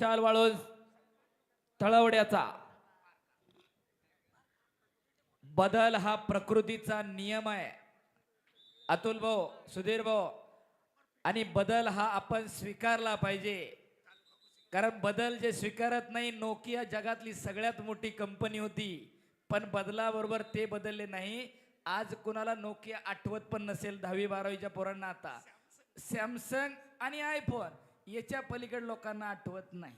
चाल वाळून तळवड्याचा. बदल हा प्रकृतीचा नियम आहे. अतुल भाऊ सुधीर भाऊ आणि बदल हा आपण स्वीकारला पाहिजे. कारण बदल जे स्वीकारत नाही नोकिया जगातली सगळ्यात मोठी कंपनी होती. पण बदलाबरोबर ते बदलले नाही. आज कुणाला नोकिया आठवत पण नसेल दहावी बारावीच्या पोरांना आता. सॅमसंग आणि आयफोन. याच्या पलीकडे लोकांना आठवत नाही.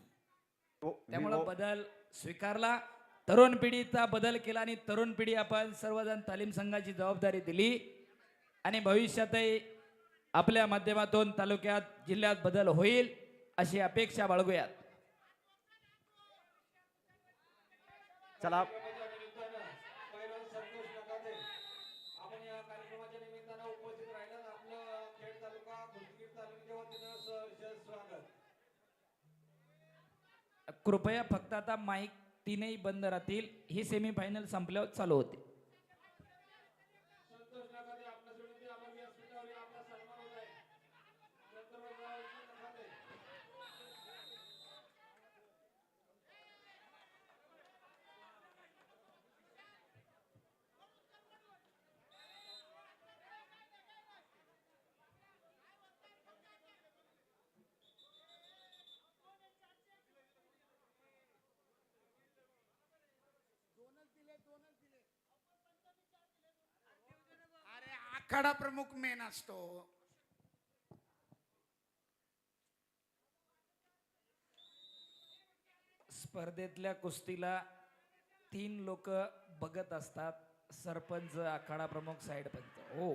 त्यामुळं विवो- बदल स्वीकारला. तरुण पिढीचा बदल केला आणि तरुण पिढी आपण सर्वजण तालीम संघाची जबाबदारी दिली. आणि भविष्यातही आपल्या माध्यमातून तालुक्यात जिल्ह्यात बदल होईल अशी अपेक्षा बाळगूयात. चला. कृपया फक्त आता माईक तीनही बंद राहतील. ही सेमीफायनल संपल्यावर चालू होते. आखाडा प्रमुख मेन असतो. स्पर्धेतल्या कुस्तीला तीन लोक बघत असतात. सरपंच आखाडा प्रमुख साईड पंच हो.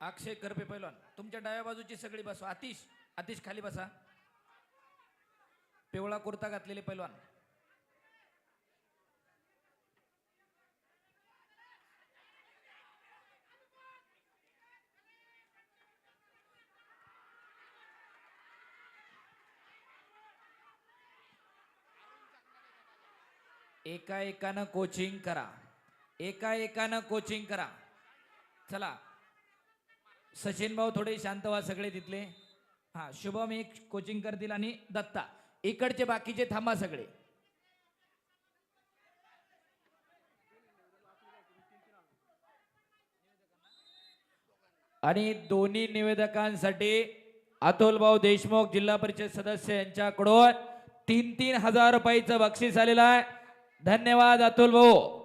अक्षय करपे पैलवान तुमच्या डाव्या बाजूची सगळी बसवा. आतिश आतिश खाली बसा. पिवळा कुर्ता घातलेले पैलवान. एका एकानं कोचिंग करा. एका एकानं कोचिंग करा. चला. सचिन भाऊ थोडे शांत व्हा सगळे तिथले. हा शुभम एक कोचिंग करतील आणि दत्ता. इकडचे बाकीचे थांबा सगळे. आणि दोन्ही निवेदकांसाठी अतुल भाऊ देशमुख जिल्हा परिषद सदस्य यांच्याकडून तीन तीन हजार रुपयाचं बक्षीस आलेलं आहे. धन्यवाद अतुल भाऊ.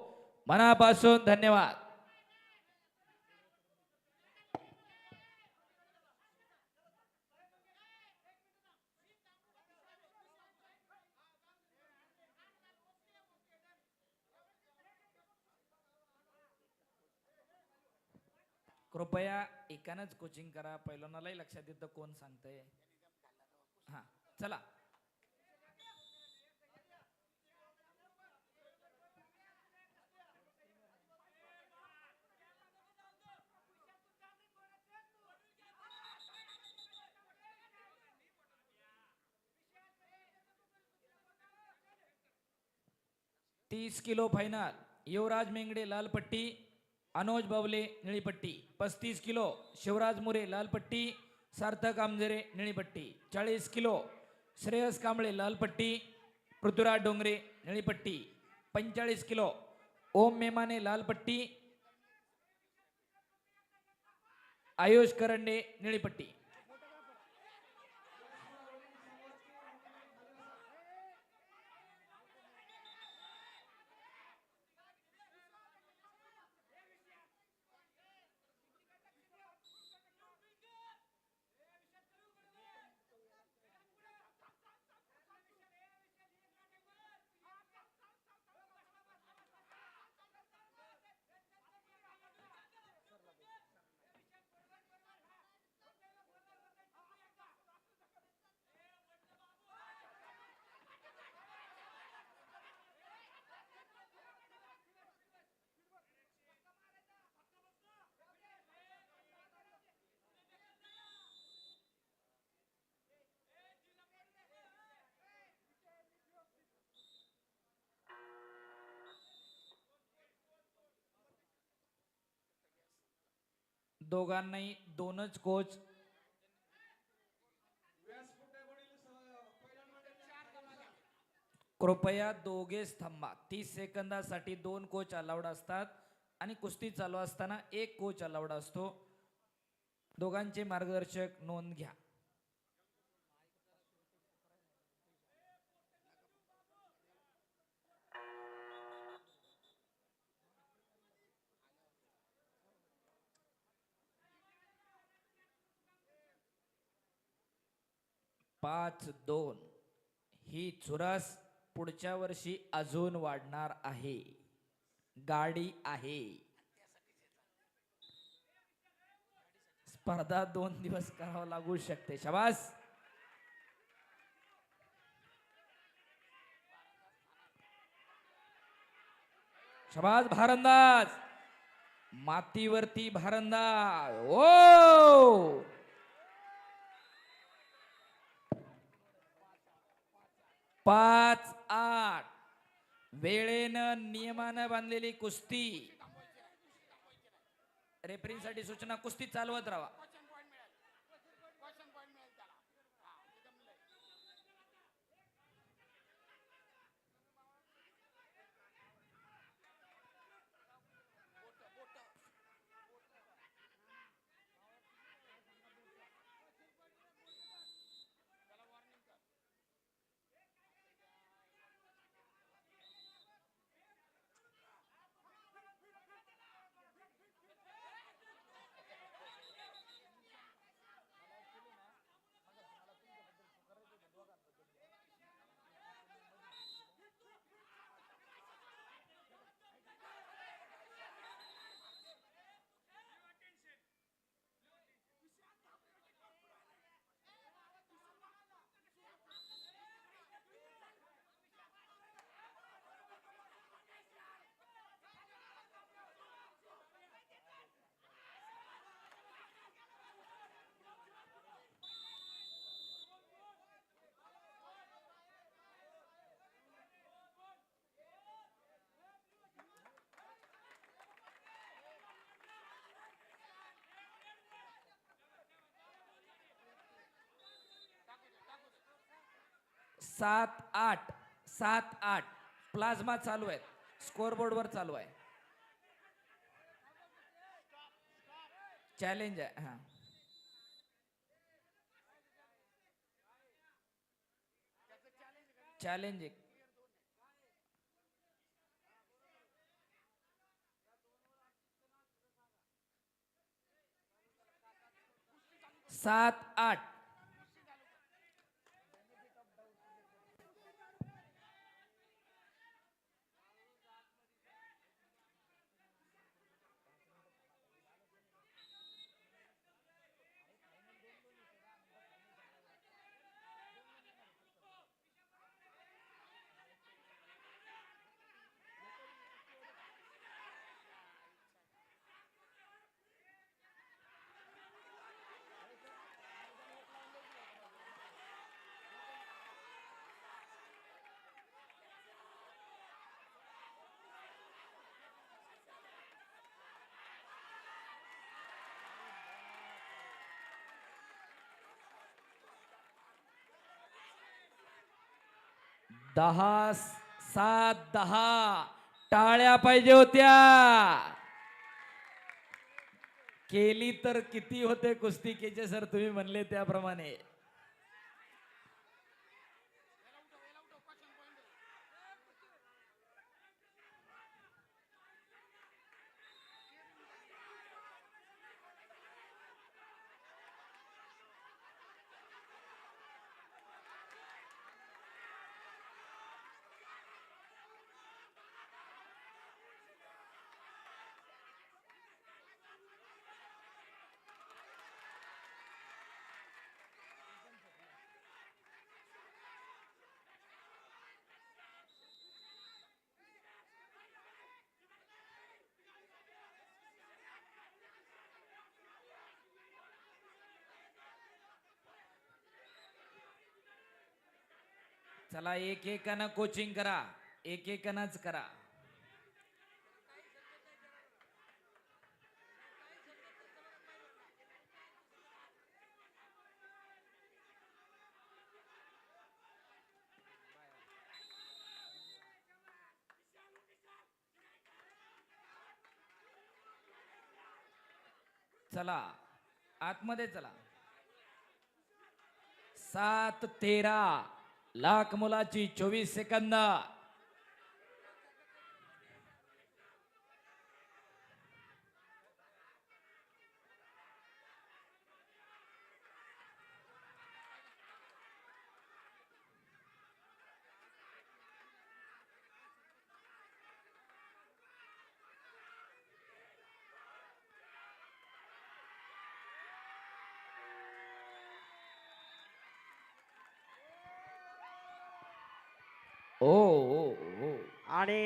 मनापासून धन्यवाद. कृपया एकानंच कोचिंग करा. पैलवानालाही लक्षात येतं कोण सांगतंय. हा चला. तीस किलो फायनल युवराज मेंगडे लाल पट्टी अनोज बावले निळीपट्टी पस्तीस किलो शिवराज मुरे लालपट्टी सार्थक आमजरे निळीपट्टी चाळीस किलो श्रेयस कांबळे लालपट्टी पृथ्वीराज डोंगरे निळीपट्टी पंचेचाळीस किलो ओम मेमाने लालपट्टी आयुष करंडे निळीपट्टी दोघांनाही दोनच कोच कृपया दोघेच थांबा. तीस सेकंदासाठी दोन कोच अलाउड असतात आणि कुस्ती चालू असताना एक कोच अलाउड असतो. दोघांचे मार्गदर्शक नोंद घ्या. पाच दोन. ही चुरस पुढच्या वर्षी अजून वाढणार आहे. गाडी आहे. स्पर्धा दोन दिवस करावं लागू शकते. शबास! शबास भारंदाज! मातीवरती भारंदाज. ओ! पाच आठ. वेळेनं नियमानं बांधलेली कुस्ती. रेफरीसाठी सूचना कुस्ती चालवत राहा. सात आठ सात आठ. प्लाझ्मा चालू आहेत. स्कोअरबोर्डवर चालू आहे. चॅलेंज आहे. हा. चॅलेंज एक. सात आठ. दहा सात दहा. टाळ्या पाहिजे होत्या. केली तर किती होते कुस्तिकेचे सर तुम्ही म्हणले त्याप्रमाणे. चला एकेकानं कोचिंग करा एकेकानंच करा. चला आतमध्ये चला. सात तेरा. लाख मुलाची चोवीस सेकंद. ओ ओ ओ आणि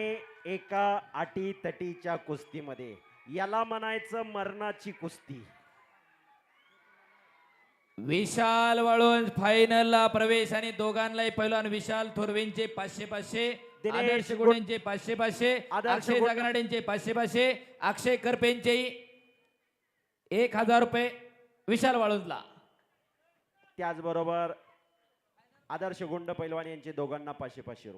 एका अटी तटीच्या कुस्तीमध्ये याला म्हणायचं मरणाची कुस्ती. विशाल वळून फायनलला प्रवेश आणि दोघांनाही पहिलवान विशाल थोरवेंचे पाचशे पाचशे दिनेश आदर्श गुड- गुडेंचे पाचशे पाचशे आदर्श अक्षय गुड- जगनाडेंचे पाचशे पाचशे अक्षय करपेंचेही एक हजार रुपये विशाल वाळूंजला त्याचबरोबर आदर्श गुंड पैलवान यांचे दोघांना पाचशे पाचशे रुपये.